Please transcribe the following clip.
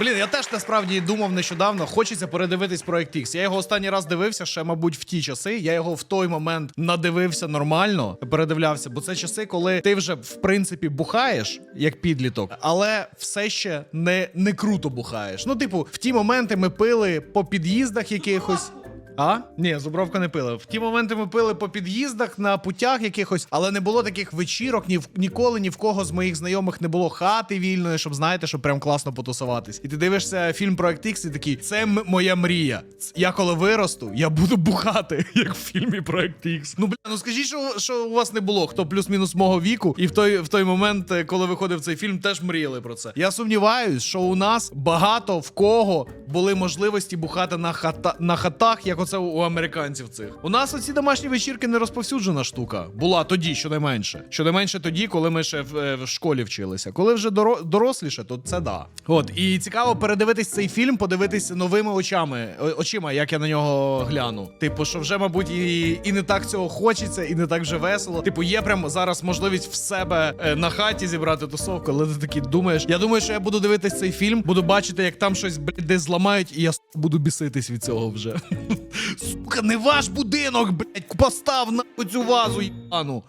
Блін, я теж насправді думав нещодавно, хочеться передивитись проект X. Я його останній раз дивився ще, мабуть, в ті часи. Я його в той момент надивився нормально, передивлявся, бо це часи, коли ти вже в принципі бухаєш як підліток, але все ще не, не круто бухаєш. Ну, типу, в ті моменти ми пили по під'їздах якихось. А? Ні, зубровка не пила. В ті моменти ми пили по під'їздах на путях якихось, але не було таких вечірок, ні в ніколи ні в кого з моїх знайомих не було хати вільної, щоб знаєте, щоб прям класно потусуватись. І ти дивишся фільм Проект X і такий, це моя мрія. Я коли виросту, я буду бухати, як в фільмі Проект X. Ну бля, ну скажіть, що, що у вас не було, хто плюс-мінус мого віку, і в той, в той момент, е, коли виходив цей фільм, теж мріяли про це. Я сумніваюсь, що у нас багато в кого були можливості бухати на хата на хатах, як оце у американців цих. У нас оці домашні вечірки не розповсюджена штука. Була тоді, щонайменше. Щонайменше тоді, коли ми ще в, е, в школі вчилися. Коли вже доро- доросліше, то це да. От і цікаво передивитись цей фільм, подивитись новими очами, очима, як я на нього гляну. Типу, що вже, мабуть, і, і не так цього хочеться, і не так вже весело. Типу, є прям зараз можливість в себе е, на хаті зібрати тусовку, але ти такий думаєш. Я думаю, що я буду дивитись цей фільм, буду бачити, як там щось блядь, десь зламають, і я буду біситись від цього вже. Сука, не ваш будинок, блядь, постав на цю вазу, єбану.